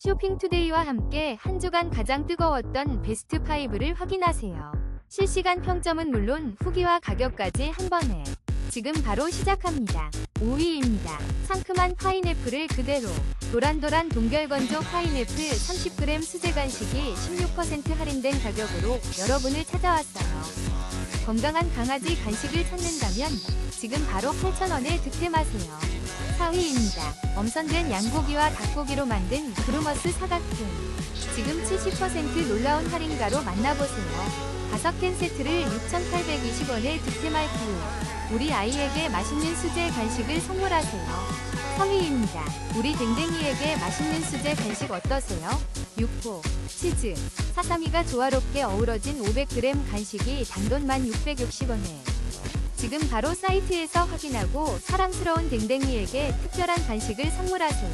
쇼핑투데이와 함께 한 주간 가장 뜨거웠던 베스트 5를 확인하세요. 실시간 평점은 물론 후기와 가격까지 한 번에 지금 바로 시작합니다. 5위입니다. 상큼한 파인애플을 그대로 도란도란 동결건조 파인애플 30g 수제 간식이 16% 할인된 가격으로 여러분을 찾아왔어요. 건강한 강아지 간식을 찾는다면 지금 바로 8,000원에 득템하세요. 4위입니다. 엄선된 양고기와 닭고기로 만든 그루머스 사각김. 지금 70% 놀라운 할인가로 만나보세요. 5캔 세트를 6,820원에 득템할 기회. 우리 아이에게 맛있는 수제 간식을 선물하세요. 3위입니다. 우리 댕댕이에게 맛있는 수제 간식 어떠세요? 육포, 치즈, 사사미가 조화롭게 어우러진 500g 간식이 단돈 1,660원에 지금 바로 사이트에서 확인하고 사랑스러운 댕댕이에게 특별한 간식을 선물하세요.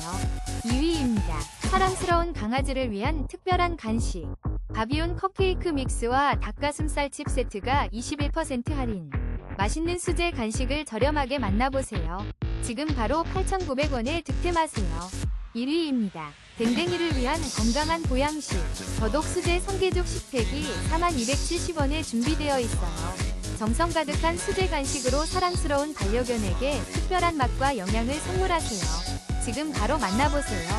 2위입니다. 사랑스러운 강아지를 위한 특별한 간식. 바비온 컵케이크 믹스와 닭가슴살 칩 세트가 21% 할인. 맛있는 수제 간식을 저렴하게 만나보세요. 지금 바로 8,900원에 득템하세요. 1위입니다. 댕댕이를 위한 건강한 보양식. 더독 수제 성게죽 식팩이 4270원에 준비되어 있어요. 정성 가득한 수제 간식으로 사랑스러운 반려견에게 특별한 맛과 영양을 선물하세요. 지금 바로 만나보세요.